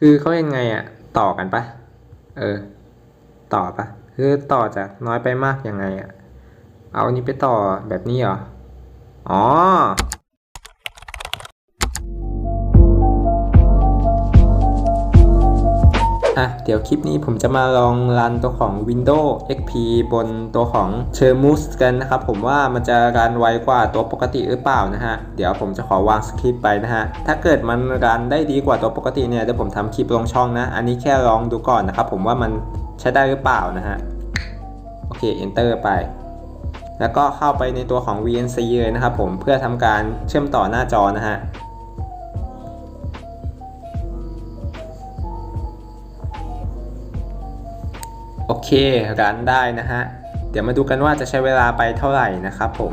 คือเขายังไงอะต่อกันปะเออ ต่อปะคือต่อจากน้อยไปมากยังไงอะเอาอันนี้ไปต่อแบบนี้เหรอ อ๋อ อะเดี๋ยวคลิปนี้ผมจะมาลองรันตัวของ Windows XP บนตัวของ c h e r m u s กันนะครับ ผมว่ามันจะรันไวกว่าตัวปกติหรือเปล่านะฮะ เดี๋ยวผมจะขอวางสคริปต์ไปนะฮะ ถ้าเกิดมันรันได้ดีกว่าตัวปกติเนี่ยเดี๋ยวผมทำคลิปลงช่องนะ อันนี้แค่ลองดูก่อนนะครับ ผมว่ามันใช้ได้หรือเปล่านะฮะ โอเค enter ไปแล้วก็เข้าไปในตัวของ VNC เลยนะครับผมเพื่อทำการเชื่อมต่อหน้าจอนะฮะ โอเครันได้นะฮะ เดี๋ยวมาดูกันว่าจะใช้เวลาไปเท่าไหร่นะครับผม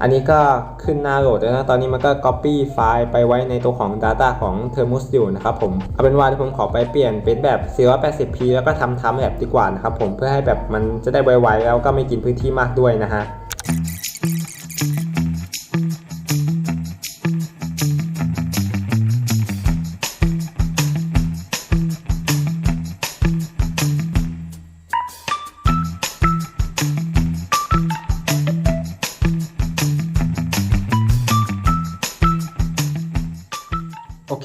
อันนี้ก็ขึ้นหน้าโหลดแล้วนะ ตอนนี้มันก็ Copy ไฟล์ไปไว้ในตัวของ Data ของ Thermos อยู่นะครับผม เอาเป็นว่าที่ผมขอไปเปลี่ยนเป็นแบบ 480p แล้วก็ทำทำแบบดีกว่านะครับผม เพื่อให้แบบมันจะได้ไวๆแล้วก็ไม่กินพื้นที่มากด้วยนะฮะ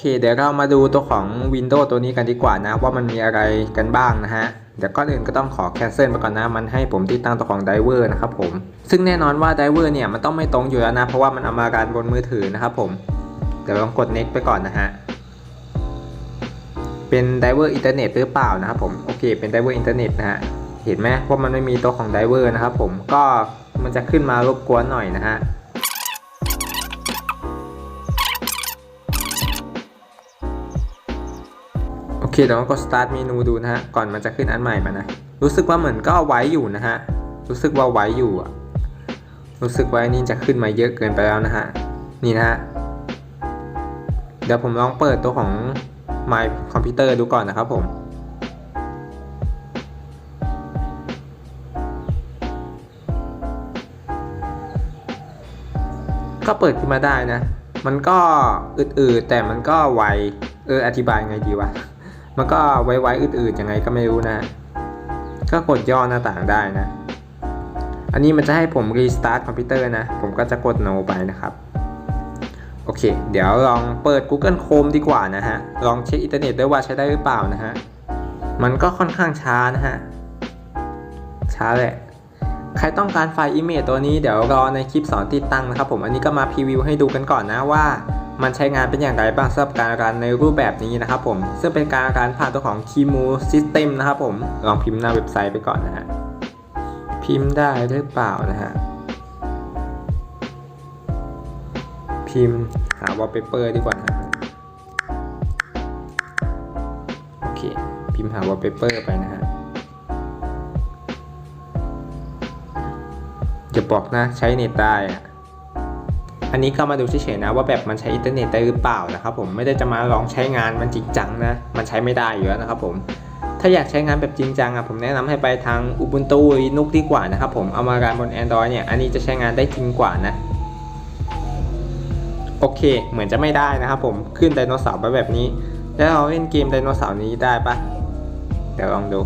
เคเดี๋ยวเรามาดูตัวของ Windows ตัวนี้กันดีกว่านะ ว่ามันมีอะไรกันบ้างนะฮะเดี๋ยวก่อนอื่นก็ต้องขอ cancel ไปก่อนนะ มันให้ผมติดตั้งตัวของ Diver นะครับผม ซึ่งแน่นอนว่า Diver เนี่ยมันต้องไม่ตรงอยู่แล้วนะ เพราะว่ามันเอามาการบนมือถือนะครับผม เดี๋ยวลองกด next ไปก่อนนะฮะ เป็น Diver Internet หรือเปล่านะครับผม โอเค เป็น Diver Internet นะฮะ เห็นไหมว่ามันไม่มีตัวของ Diver นะครับผม ก็มันจะขึ้นมารบกวนหน่อยนะฮะ คเดี๋ยวเราก็ start เมนูดูนะฮะ ก่อนมันจะขึ้นอันใหม่มานะ รู้สึกว่าเหมือนก็ไว้อยู่นะฮะ รู้สึกว่าไว้อยู่อะรู้สึกว่านนี่จะขึ้นมาเยอะเกินไปแล้วนะฮะ นี่นะฮะ เดี๋ยวผมลองเปิดตัวของ My Computer ดูก่อนนะครับผมก็เปิดขึ้นมาได้นะ มันก็อืดๆแต่มันก็ไว เออ อธิบายไงดีวะ มันก็ไวๆอืดๆยังไงก็ไม่รู้นะ ก็กดย่อหน้าต่างได้นะ อันนี้มันจะให้ผมรีสตาร์ทคอมพิวเตอร์นะ ผมก็จะกด no ไปนะครับ โอเค เดี๋ยวลองเปิด Google Chrome ดีกว่านะฮะ ลองเช็คอินเทอร์เน็ตด้วยว่าใช้ได้หรือเปล่านะฮะ มันก็ค่อนข้างช้านะฮะ ช้าแหละใครต้องการไฟล์ Image ตัวนี้เดี๋ยวรอในคลิปสอนติดตั้งนะครับผม อันนี้ก็มาพรีวิวให้ดูกันก่อนนะว่า มันใช้งานเป็นอย่างไรบ้างสำหรับการรันในรูปแบบนี้นะครับผม ซึ่งเป็นการรันผ่านตัวของ Kimu System นะครับผมลองพิมพ์หน้าเว็บไซต์ไปก่อนนะฮะพิมพ์ได้หรือเปล่านะฮะพิมพ์หา wallpaper ดีกว่านะฮะโอเค พิมพ์หา wallpaper ไปนะฮะจะบอกนะใช้เน็ตได้อะ อันนี้ก็มาดูเฉยๆนะว่าแบบมันใช้อินเทอร์เน็ตได้หรือเปล่านะครับผมไม่ได้จะมาลองใช้งานมันจริงจังนะมันใช้ไม่ได้อยู่แล้วนะครับผมถ้าอยากใช้งานแบบจริงจังอะผมแนะนำให้ไปทาง Ubuntu Linux ดีกว่านะครับผมเอามาการบน Android เนี่ยอันนี้จะใช้งานได้จริงกว่านะโอเค เหมือนจะไม่ได้นะครับผมขึ้นไดโนเสาร์ไปแบบนี้ แล้วเราเล่นเกมไดโนเสาร์นี้ได้ปะเดี๋ยวลองดู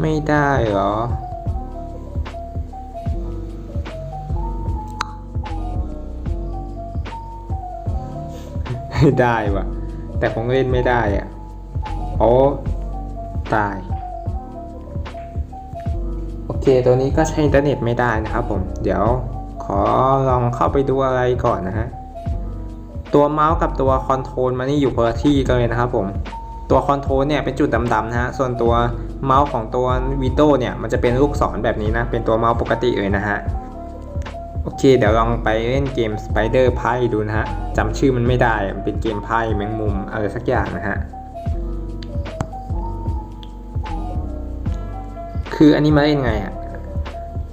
ไม่ได้เหรอ ไม่ได้วะแต่คงเล่นไม่ได้อะโอ้ตาย โอเค ตัวนี้ก็ใช้อินเทอร์เน็ตไม่ได้นะครับผม เดี๋ยวขอลองเข้าไปดูอะไรก่อนนะฮะ ตัวเมาส์กับตัวคอนโทรลมันนี่อยู่คนละที่กันเลยนะครับผม ตัวคอนโทรลเนี่ยเป็นจุดดำๆนะฮะ ส่วนตัวเมาส์ของตัว Windows เนี่ยมันจะเป็นลูกศรแบบนี้นะ เป็นตัวเมาส์ปกติเลยนะฮะ โอเค เดี๋ยวลองไปเล่นเกม Spider ไพ่ดูนะฮะจำชื่อมันไม่ได้ มันเป็นเกมไพ่แมงมุมอะไรสักอย่างนะฮะ คืออันนี้มาเล่นไงอะ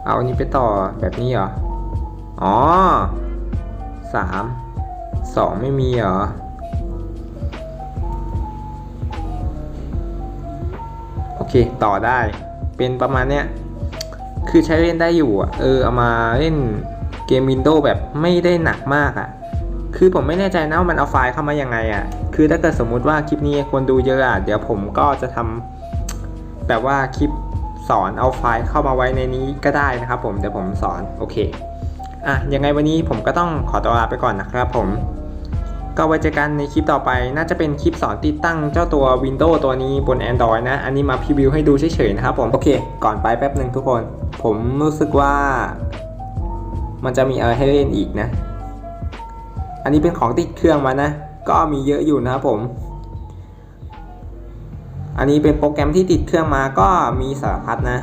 เอาอันนี้ไปต่อแบบนี้เหรอ อ๋อสามสองไม่มีเหรอโอเค ต่อได้เป็นประมาณเนี้ย คือใช้เล่นได้อยู่อะ เออ เอามาเล่น เกม Windows แบบไม่ได้หนักมากอะ่ะ คือผมไม่แน่ใจนะว่ามันเอาไฟล์เข้ามายังไงอะ่ะ คือถ้าเกิดสมมุติว่าคลิปนี้คนดูเยอะอะ่ะ เดี๋ยวผมก็จะทำแบบว่าคลิปสอนเอาไฟล์เข้ามาไว้ในนี้ก็ได้นะครับผมเดี๋ยวผมสอนโอเคอะยังไงวันนี้ผมก็ต้องขอตัวลาไปก่อนนะครับผม ก็ไว้เจอกันในคลิปต่อไปน่าจะเป็นคลิปสอนติดตั้งเจ้าตัว Windows ตัวนี้บน Android นะ อันนี้มาพรีวิวให้ดูเฉยๆนะครับผม โอเค ก่อนไปแป๊บหนึ่งทุกคน ผมรู้สึกว่า มันจะมีอะไรให้เล่นอีกนะ อันนี้เป็นของติดเครื่องมานะ ก็มีเยอะอยู่นะครับผม อันนี้เป็นโปรแกรมที่ติดเครื่องมาก็มีสารพัดนะ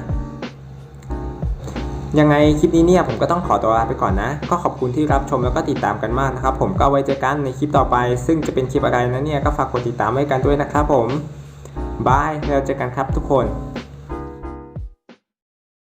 ยังไงคลิปนี้เนี่ยผมก็ต้องขอตัวลาไปก่อนนะ ก็ขอบคุณที่รับชมแล้วก็ติดตามกันมากนะครับ ผมก็ไว้เจอกันในคลิปต่อไป ซึ่งจะเป็นคลิปอะไรนะเนี่ยก็ฝากกดติดตามไว้กันด้วยนะครับผมบายแล้วเจอกันครับทุกคน